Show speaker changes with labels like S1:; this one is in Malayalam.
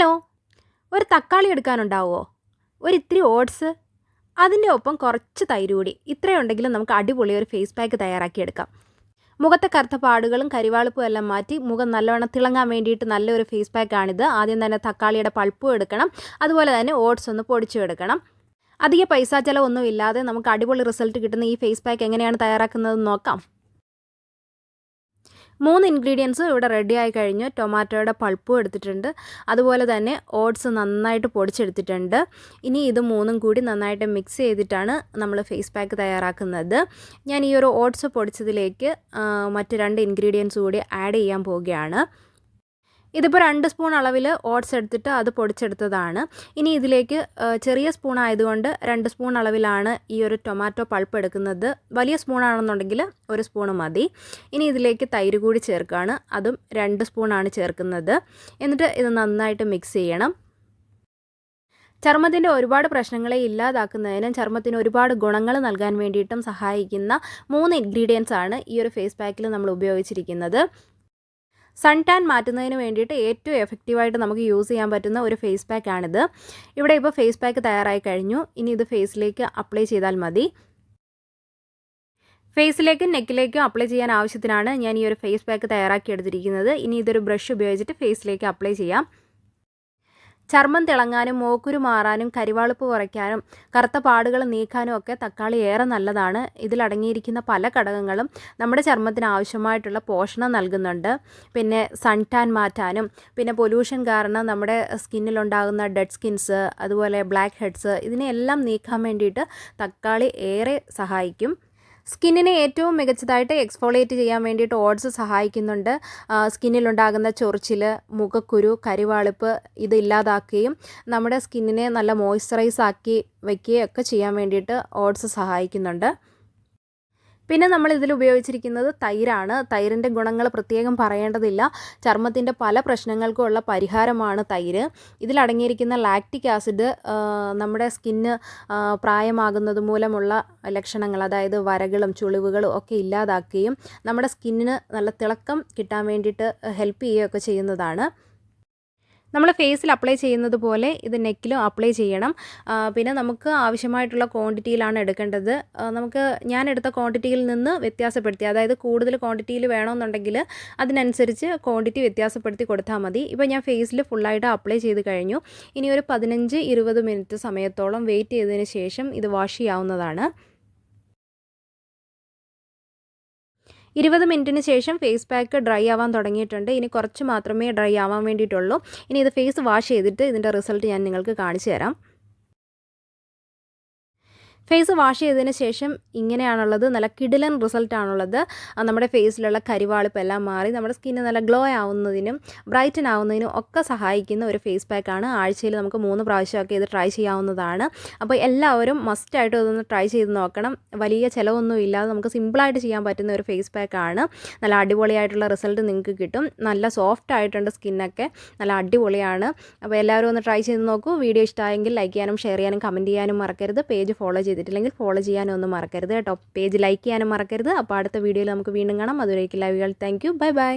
S1: ഹലോ ഒരു തക്കാളി എടുക്കാനുണ്ടാവുമോ ഒരു ഇത്തിരി ഓട്സ് അതിന്റെ ഒപ്പം കുറച്ച് തൈര് കൂടി. ഇത്രയുണ്ടെങ്കിലും നമുക്ക് അടിപൊളി ഒരു ഫേസ് പാക്ക് തയ്യാറാക്കിയെടുക്കാം മുഖത്തെ കറുത്ത പാടുകളും കരിവാളിപ്പും എല്ലാം മാറ്റി മുഖം നല്ലവണ്ണം തിളങ്ങാൻ വേണ്ടിയിട്ട് നല്ലൊരു ഫേസ് പാക്കാണിത് ആദ്യം തന്നെ തക്കാളിയുടെ പൾപ്പും എടുക്കണം. അതുപോലെ തന്നെ ഓട്സ് ഒന്ന് പൊടിച്ചു എടുക്കണം. അധിക പൈസ ചിലവൊന്നും ഇല്ലാതെ നമുക്ക് അടിപൊളി റിസൾട്ട് കിട്ടുന്ന ഈ ഫേസ് പാക്ക് എങ്ങനെയാണ് തയ്യാറാക്കുന്നതെന്ന് നോക്കാം. മൂന്ന് ഇൻഗ്രീഡിയൻസും ഇവിടെ റെഡി ആയി കഴിഞ്ഞു. ടൊമാറ്റോയുടെ പൾപ്പും എടുത്തിട്ടുണ്ട്. അതുപോലെ തന്നെ ഓട്സ് നന്നായിട്ട് പൊടിച്ചെടുത്തിട്ടുണ്ട്. ഇനി ഇത് മൂന്നും കൂടി നന്നായിട്ട് മിക്സ് ചെയ്തിട്ടാണ് നമ്മൾ ഫേസ് പാക്ക് തയ്യാറാക്കുന്നത്. ഞാൻ ഈ ഒരു ഓട്സ് പൊടിച്ചതിലേക്ക് മറ്റ് രണ്ട് ഇൻഗ്രീഡിയൻസ് കൂടി ആഡ് ചെയ്യാൻ പോവുകയാണ്. ഇതിപ്പോൾ രണ്ട് സ്പൂൺ അളവിൽ ഓട്സ് എടുത്തിട്ട് അത് പൊടിച്ചെടുത്തതാണ്. ഇനി ഇതിലേക്ക് ചെറിയ സ്പൂൺ ആയതുകൊണ്ട് രണ്ട് സ്പൂൺ അളവിലാണ് ഈ ഒരു ടൊമാറ്റോ പൾപ്പ് എടുക്കുന്നത്. വലിയ സ്പൂൺ ആണെന്നുണ്ടെങ്കിൽ ഒരു സ്പൂൺ മതി. ഇനി ഇതിലേക്ക് തൈര് കൂടി ചേർക്കുകയാണ് അതും രണ്ട് സ്പൂണാണ് ചേർക്കുന്നത്. എന്നിട്ട് ഇത് നന്നായിട്ട് മിക്സ് ചെയ്യണം. ചർമ്മത്തിന്റെ ഒരുപാട് പ്രശ്നങ്ങളെ ഇല്ലാതാക്കുന്നതിനും ചർമ്മത്തിന് ഒരുപാട് ഗുണങ്ങൾ നൽകാൻ വേണ്ടിയിട്ടും സഹായിക്കുന്ന മൂന്ന് ഇൻഗ്രീഡിയൻസ് ആണ് ഈ ഒരു ഫേസ് പാക്കിൽ നമ്മൾ ഉപയോഗിച്ചിരിക്കുന്നത്. സൺ ടാൻ മാറ്റുന്നതിന് വേണ്ടിയിട്ട് ഏറ്റവും എഫക്റ്റീവായിട്ട് നമുക്ക് യൂസ് ചെയ്യാൻ പറ്റുന്ന ഒരു ഫേസ് പാക്ക് ആണിത്. ഇവിടെ ഇപ്പോൾ ഫേസ് പാക്ക് തയ്യാറായി കഴിഞ്ഞു. ഇനി ഇത് ഫേസിലേക്ക് അപ്ലൈ ചെയ്താൽ മതി. ഫേസിലേക്കും നെക്കിലേക്കും അപ്ലൈ ചെയ്യാൻ ആവശ്യത്തിനാണ് ഞാൻ ഈ ഒരു ഫേസ് പാക്ക് തയ്യാറാക്കി എടുത്തിരിക്കുന്നത്. ഇനി ഇതൊരു ബ്രഷ് ഉപയോഗിച്ചിട്ട് ഫേസിലേക്ക് അപ്ലൈ ചെയ്യാം. ചർമ്മം തിളങ്ങാനും മോക്കുരു മാറാനും കരിവാളിപ്പ് കുറയ്ക്കാനും കറുത്ത പാടുകൾ നീക്കാനും ഒക്കെ തക്കാളി ഏറെ നല്ലതാണ്. ഇതിലടങ്ങിയിരിക്കുന്ന പല ഘടകങ്ങളും നമ്മുടെ ചർമ്മത്തിന് ആവശ്യമായിട്ടുള്ള പോഷണം നൽകുന്നുണ്ട്. പിന്നെ സൺ ടാൻ മാറ്റാനും പിന്നെ പൊല്യൂഷൻ കാരണം നമ്മുടെ സ്കിന്നിലുണ്ടാകുന്ന ഡെഡ് സ്കിൻസ് അതുപോലെ ബ്ലാക്ക് ഹെഡ്സ് ഇതിനെയെല്ലാം നീക്കാൻ വേണ്ടിയിട്ട് തക്കാളി ഏറെ സഹായിക്കും. സ്കിന്നിനെ ഏറ്റവും മികച്ചതായിട്ട് എക്സ്ഫോളിയേറ്റ് ചെയ്യാൻ വേണ്ടിയിട്ട് ഓട്സ് സഹായിക്കുന്നുണ്ട്. സ്കിന്നിലുണ്ടാകുന്ന ചൊറിച്ചിൽ മുഖക്കുരു കരിവാളിപ്പ് ഇത് ഇല്ലാതാക്കുകയും നമ്മുടെ സ്കിന്നിനെ നല്ല മോയ്സ്ചറൈസ് ആക്കി വയ്ക്കുകയൊക്കെ ചെയ്യാൻ വേണ്ടിയിട്ട് ഓട്സ് സഹായിക്കുന്നുണ്ട്. പിന്നെ നമ്മൾ ഇതിൽ ഉപയോഗിച്ചിരിക്കുന്നത് തൈരാണ്. തൈരിന്റെ ഗുണങ്ങൾ പ്രത്യേകം പറയേണ്ടതില്ല. ചർമ്മത്തിന്റെ പല പ്രശ്നങ്ങൾക്കുമുള്ള പരിഹാരമാണ് തൈര്. ഇതിലടങ്ങിയിരിക്കുന്ന ലാക്റ്റിക് ആസിഡ് നമ്മുടെ സ്കിന്ന് പ്രായമാകുന്നത് മൂലമുള്ള ലക്ഷണങ്ങൾ അതായത് വരകളും ചുളിവുകളും ഒക്കെ ഇല്ലാതാക്കുകയും നമ്മുടെ സ്കിന്നിന് നല്ല തിളക്കം കിട്ടാൻ വേണ്ടിയിട്ട് ഹെൽപ്പ് ചെയ്യുകയൊക്കെ ചെയ്യുന്നതാണ്. നമ്മൾ ഫേസിൽ അപ്ലൈ ചെയ്യുന്നത് പോലെ ഇത് നെക്കിലും അപ്ലൈ ചെയ്യണം. പിന്നെ നമുക്ക് ആവശ്യമായിട്ടുള്ള ക്വാണ്ടിറ്റിയിലാണ് എടുക്കേണ്ടത്. നമുക്ക് ഞാൻ എടുത്ത ക്വാണ്ടിറ്റിയിൽ നിന്ന് വ്യത്യാസപ്പെടുത്തി അതായത് കൂടുതൽ ക്വാണ്ടിറ്റിയിൽ വേണമെന്നുണ്ടെങ്കിൽ അതിനനുസരിച്ച് ക്വാണ്ടിറ്റി വ്യത്യാസപ്പെടുത്തി കൊടുത്താൽ മതി. ഇപ്പോൾ ഞാൻ ഫേസിൽ ഫുള്ളായിട്ട് അപ്ലൈ ചെയ്ത് കഴിഞ്ഞു. ഇനി ഒരു പതിനഞ്ച് ഇരുപത് മിനിറ്റ് സമയത്തോളം വെയിറ്റ് ചെയ്തതിന് ശേഷം ഇത് വാഷ് ചെയ്യാവുന്നതാണ്. ഇരുപത് മിനിറ്റിന് ശേഷം ഫേസ് പാക്ക് ഡ്രൈ ആവാൻ തുടങ്ങിയിട്ടുണ്ട്. ഇനി കുറച്ച് മാത്രമേ ഡ്രൈ ആവാൻ വേണ്ടിയിട്ടുള്ളൂ. ഇനി ഇത് ഫേസ് വാഷ് ചെയ്തിട്ട് ഇതിന്റെ റിസൾട്ട് ഞാൻ നിങ്ങൾക്ക് കാണിച്ചു തരാം. ഫേസ് വാഷ് ചെയ്തതിന് ശേഷം ഇങ്ങനെയാണുള്ളത്. നല്ല കിടിലൻ റിസൾട്ടാണുള്ളത്. നമ്മുടെ ഫേസിലുള്ള കരിവാളിപ്പെല്ലാം മാറി നമ്മുടെ സ്കിന്ന് നല്ല ഗ്ലോ ആവുന്നതിനും ബ്രൈറ്റൻ ആവുന്നതിനും ഒക്കെ സഹായിക്കുന്ന ഒരു ഫേസ് പാക്കാണ്. ആഴ്ചയിൽ നമുക്ക് മൂന്ന് പ്രാവശ്യമൊക്കെ ഇത് ട്രൈ ചെയ്യാവുന്നതാണ്. അപ്പോൾ എല്ലാവരും മസ്റ്റായിട്ട് ഇതൊന്ന് ട്രൈ ചെയ്ത് നോക്കണം. വലിയ ചിലവൊന്നും ഇല്ലാതെ നമുക്ക് സിമ്പിളായിട്ട് ചെയ്യാൻ പറ്റുന്ന ഒരു ഫേസ് പാക്കാണ്. നല്ല അടിപൊളിയായിട്ടുള്ള റിസൾട്ട് നിങ്ങൾക്ക് കിട്ടും. നല്ല സോഫ്റ്റ് ആയിട്ടുണ്ട് സ്കിന്നൊക്കെ. നല്ല അടിപൊളിയാണ്. അപ്പോൾ എല്ലാവരും ഒന്ന് ട്രൈ ചെയ്ത് നോക്കൂ. വീഡിയോ ഇഷ്ടമായെങ്കിൽ ലൈക്ക് ചെയ്യാനും ഷെയർ ചെയ്യാനും കമന്റ് ചെയ്യാനും മറക്കരുത്. പേജ് ഫോളോ ചെയ്ത് ചെയ്തിട്ടില്ലെങ്കിൽ ഫോളോ ചെയ്യാനും ഒന്നും മറക്കരുത് കേട്ടോ. പേജ് ലൈക്ക് ചെയ്യാനും മറക്കരുത്. അപ്പോൾ അടുത്ത വീഡിയോയിൽ നമുക്ക് വീണ്ടും കാണാം. അതുവരേക്കും ലൈവുകൾ. Thank you bye bye